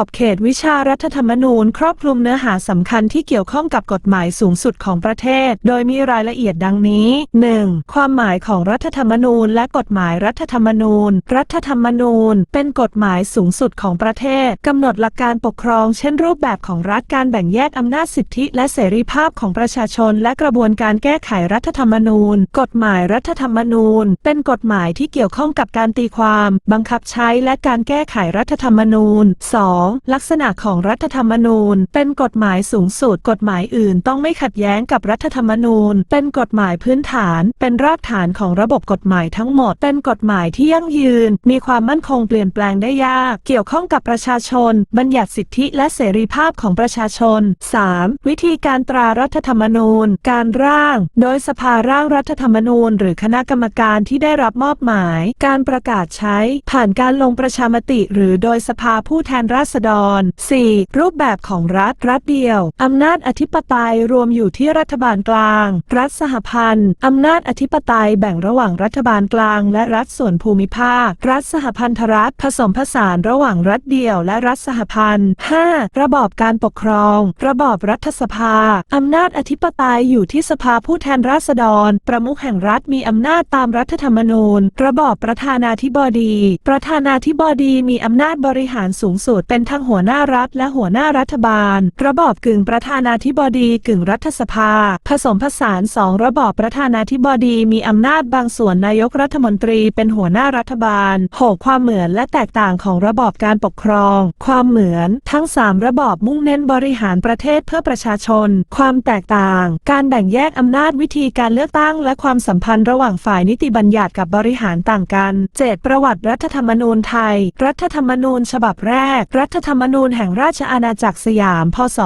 อบเขตวิชารัฐธรรมนูญ ครอบคลุมเนื้อหาสำคัญที่เกี่ยวข้องกับกฎหมายสูงสุดของประเทศ โดยมีรายละเอียดดังนี้ 1. ความหมายของรัฐธรรมนูญ และกฎหมายรัฐธรรมนูญ รัฐธรรมนูญ เป็นกฎหมายสูงสุดของประเทศกำหนดหลักการปกครอง เช่นรูปแบบของรัฐการแบ่งแยกอำนาจสิทธิ และเสรีภาพของประชาชน และกระบวนการแก้ไขรัฐธรรมนูญ กฎหมายรัฐธรรมนูญ เป็นกฎหมายที่เกี่ยวข้องกับการตีความ บังคับใช้และการแก้ไขรัฐธรรมนูญ 2. ลักษณะของรัฐธรรมนูญ เป็นกฎหมายสูงสุด กฎหมายอื่นต้องไม่ขัดแย้งกับรัฐธรรมนูญ เป็นกฎหมายพื้นฐาน เป็นรากฐานของระบบกฎหมายทั้งหมด เป็นกฎหมายที่ยั่งยืน มีความมั่นคงเปลี่ยนแปลงได้ยาก เกี่ยวข้องกับประชาชน บัญญัติสิทธิและเสรีภาพของประชาชน 3. วิธีการตรารัฐธรรมนูญ การร่าง โดยสภาร่างรัฐธรรมนูญ หรือคณะกรรมการที่ได้รับมอบหมาย การประกาศใช้ ผ่านการลงประชามติ หรือโดยสภาผู้แทนราษฎร 4. รูปแบบของรัฐ รัฐเดียว อำนาจอธิปไตยรวมอยู่ที่รัฐบาลกลาง รัฐสหพันธ์ อำนาจอธิปไตยแบ่งระหว่างรัฐบาลกลาง และรัฐส่วนภูมิภาค รัฐสหพันธรัฐ ผสมผสานระหว่างรัฐเดียวและรัฐสหพันธ์ 5. ระบอบการปกครอง ระบอบรัฐสภา อำนาจอธิปไตยอยู่ที่สภาผู้แทนราษฎร ประมุขแห่งรัฐมีอำนาจตามรัฐธรรมนูญ ระบอบประธานาธิบดี ประธานาธิบดีมีอำนาจบริหารสูงสุดเป็นทั้งหัวหน้ารัฐและหัวหน้ารัฐบาล ระบอบกึ่งประธานาธิบดีกึ่งรัฐสภา ผสมผสานสองระบอบประธานาธิบดีมีอำนาจบางส่วนนายกรัฐมนตรีเป็นหัวหน้ารัฐบาลหกความเหมือนและแตกต่างของระบอบการปกครอง ความเหมือนทั้งสามระบอบมุ่งเน้นบริหารประเทศเพื่อประชาชน ความแตกต่าง การแบ่งแยกอำนาจวิธีการเลือกตั้ง และความสัมพันธ์ระหว่างฝ่ายนิติบัญญัติกับบริหารต่างกัน 7. ประวัติรัฐธรรมนูญไทย รัฐธรรมนูญฉบับแรกรัฐธรรมนูญแห่งราชอาณาจักรสยาม พศ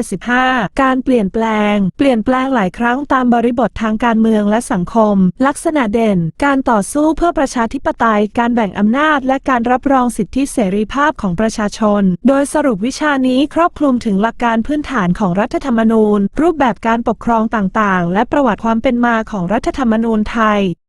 2475 การเปลี่ยนแปลง เปลี่ยนแปลงหลายครั้งตามบริบททางการเมืองและสังคม ลักษณะเด่น การต่อสู้เพื่อประชาธิปไตย การแบ่งอำนาจ และการรับรองสิทธิเสรีภาพของประชาชน โดยสรุปวิชานี้ครอบคลุมถึงหลักการพื้นฐานของรัฐธรรมนูญ รูปแบบการปกครองต่างๆ และประวัติความเป็นมาของรัฐธรรมนูญไทย